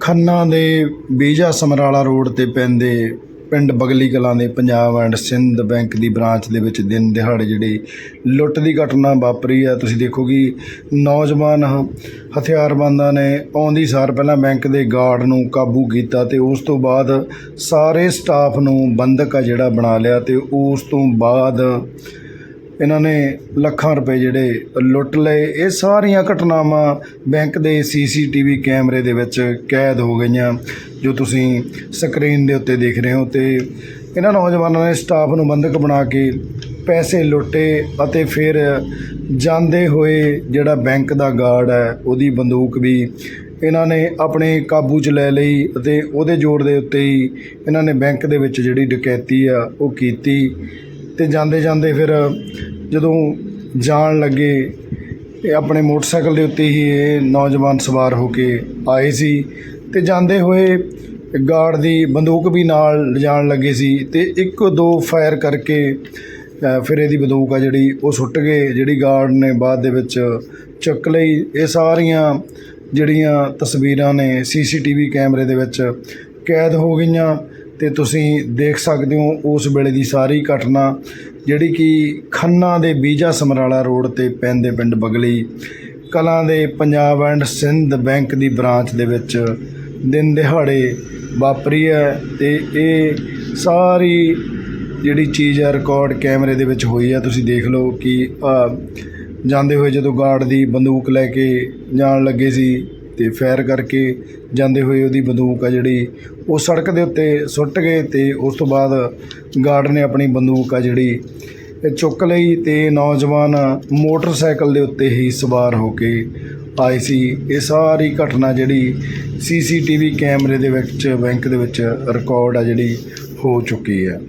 ਖੰਨਾ ਦੇ ਬੀਜਾ ਸਮਰਾਲਾ ਰੋਡ ਤੇ ਪੈਂਦੇ ਪਿੰਡ ਬਗਲੀ ਕਲਾਂ ਦੇ ਪੰਜਾਬ ਐਂਡ ਸਿੰਧ ਬੈਂਕ ਦੀ ਬ੍ਰਾਂਚ ਦੇ ਵਿੱਚ ਦਿਨ ਦਿਹਾੜੇ ਜਿਹੜੀ ਲੁੱਟ ਦੀ ਘਟਨਾ ਵਾਪਰੀ ਆ। ਤੁਸੀਂ ਦੇਖੋ ਕਿ ਨੌਜਵਾਨ ਹਥਿਆਰਬੰਦਾਂ ਨੇ ਆਉਂਦੀ ਸਾਰ ਪਹਿਲਾਂ ਬੈਂਕ ਦੇ ਗਾਰਡ ਨੂੰ ਕਾਬੂ ਕੀਤਾ ਤੇ ਉਸ ਤੋਂ ਬਾਅਦ ਸਾਰੇ ਸਟਾਫ ਨੂੰ ਬੰਦਕ ਆ ਜਿਹੜਾ ਬਣਾ ਲਿਆ ਤੇ ਉਸ ਤੋਂ ਬਾਅਦ ਇਹਨਾਂ ਨੇ ਲੱਖਾਂ ਰੁਪਏ ਜਿਹੜੇ ਲੁੱਟ ਲਏ। ਇਹ ਸਾਰੀਆਂ ਘਟਨਾਵਾਂ ਬੈਂਕ ਦੇ ਸੀਸੀਟੀਵੀ ਕੈਮਰੇ ਦੇ ਵਿੱਚ ਕੈਦ ਹੋ ਗਈਆਂ, ਜੋ ਤੁਸੀਂ ਸਕਰੀਨ ਦੇ ਉੱਤੇ ਦੇਖ ਰਹੇ ਹੋ ਤੇ ਇਹਨਾਂ ਨੌਜਵਾਨਾਂ ਨੇ ਸਟਾਫ ਨੂੰ ਬੰਦਕ ਬਣਾ ਕੇ ਪੈਸੇ ਲੁੱਟੇ ਅਤੇ ਫਿਰ ਜਾਂਦੇ ਹੋਏ ਜਿਹੜਾ ਬੈਂਕ ਦਾ ਗਾਰਡ ਹੈ, ਉਹਦੀ ਬੰਦੂਕ ਵੀ ਇਹਨਾਂ ਨੇ ਆਪਣੇ ਕਾਬੂ 'ਚ ਲੈ ਲਈ ਅਤੇ ਉਹਦੇ ਜੋੜ ਦੇ ਉੱਤੇ ਹੀ ਇਹਨਾਂ ਨੇ ਬੈਂਕ ਦੇ ਵਿੱਚ ਜਿਹੜੀ ਡਕੈਤੀ ਆ, ਉਹ ਕੀਤੀ। ਤੇ ਜਾਂਦੇ ਜਾਂਦੇ ਫਿਰ ਜਦੋਂ ਜਾਣ ਲੱਗੇ ਇਹ ਆਪਣੇ ਮੋਟਰਸਾਈਕਲ ਦੇ ਉੱਤੇ ਹੀ ਇਹ ਨੌਜਵਾਨ ਸਵਾਰ ਹੋ ਕੇ ਆਏ ਸੀ ਤੇ ਜਾਂਦੇ ਹੋਏ ਗਾਰਡ ਦੀ ਬੰਦੂਕ ਵੀ ਨਾਲ ਲਿਜਾਣ ਲੱਗੇ ਸੀ ਤੇ ਇੱਕ ਦੋ ਫਾਇਰ ਕਰਕੇ ਫਿਰ ਇਹਦੀ ਬੰਦੂਕ ਆ ਜਿਹੜੀ ਉਹ ਸੁੱਟ ਗਏ, ਜਿਹੜੀ ਗਾਰਡ ਨੇ ਬਾਅਦ ਦੇ ਵਿੱਚ ਚੱਕ ਲਈ। ਇਹ ਸਾਰੀਆਂ ਜਿਹੜੀਆਂ ਤਸਵੀਰਾਂ ਨੇ, ਸੀਸੀਟੀਵੀ ਕੈਮਰੇ ਦੇ ਵਿੱਚ ਕੈਦ ਹੋ ਗਈਆਂ। ਤੇ ਤੁਸੀਂ ਦੇਖ ਸਕਦੇ ਹੋ ਉਸ ਵੇਲੇ ਦੀ ਸਾਰੀ ਘਟਨਾ, ਜਿਹੜੀ ਕਿ ਖੰਨਾ ਦੇ ਬੀਜਾ ਸਮਰਾਲਾ ਰੋਡ ਤੇ ਪੈਂਦੇ ਪਿੰਡ ਬਗਲੀ, ਕਲਾਂ ਦੇ ਪੰਜਾਬ ਐਂਡ ਸਿੰਧ ਬੈਂਕ ਦੀ ਬ੍ਰਾਂਚ ਦੇ ਵਿੱਚ ਦਿਨ ਦਿਹਾੜੇ ਵਾਪਰੀ ਹੈ ਤੇ ਇਹ ਸਾਰੀ ਜਿਹੜੀ ਚੀਜ਼ ਹੈ ਰਿਕਾਰਡ ਕੈਮਰੇ ਦੇ ਵਿੱਚ ਹੋਈ ਹੈ। ਤੁਸੀਂ ਦੇਖ ਲਓ ਕਿ ਜਾਂਦੇ ਹੋਏ ਜਦੋਂ ਗਾਰਡ ਦੀ ਬੰਦੂਕ ਲੈ ਕੇ ਜਾਣ ਲੱਗੇ ਸੀ ਤੇ ਫਾਇਰ ਕਰਕੇ ਜਾਂਦੇ ਹੋਏ ਉਹਦੀ ਬੰਦੂਕ ਆ ਜਿਹੜੀ, ਉਹ ਸੜਕ ਦੇ ਉੱਤੇ ਸੁੱਟ ਗਏ ਤੇ ਉਸ ਤੋਂ ਬਾਅਦ ਗਾਰਡ ਨੇ ਆਪਣੀ ਬੰਦੂਕ ਆ ਜਿਹੜੀ, ਇਹ ਚੁੱਕ ਲਈ ਤੇ ਨੌਜਵਾਨ ਮੋਟਰਸਾਈਕਲ ਦੇ ਉੱਤੇ ਹੀ ਸਵਾਰ ਹੋ ਕੇ ਆਏ ਸੀ। ਇਹ ਸਾਰੀ ਘਟਨਾ ਜਿਹੜੀ ਸੀਸੀਟੀਵੀ ਕੈਮਰੇ ਦੇ ਵਿੱਚ, ਬੈਂਕ ਦੇ ਵਿੱਚ ਰਿਕਾਰਡ ਆ ਜਿਹੜੀ ਹੋ ਚੁੱਕੀ ਹੈ।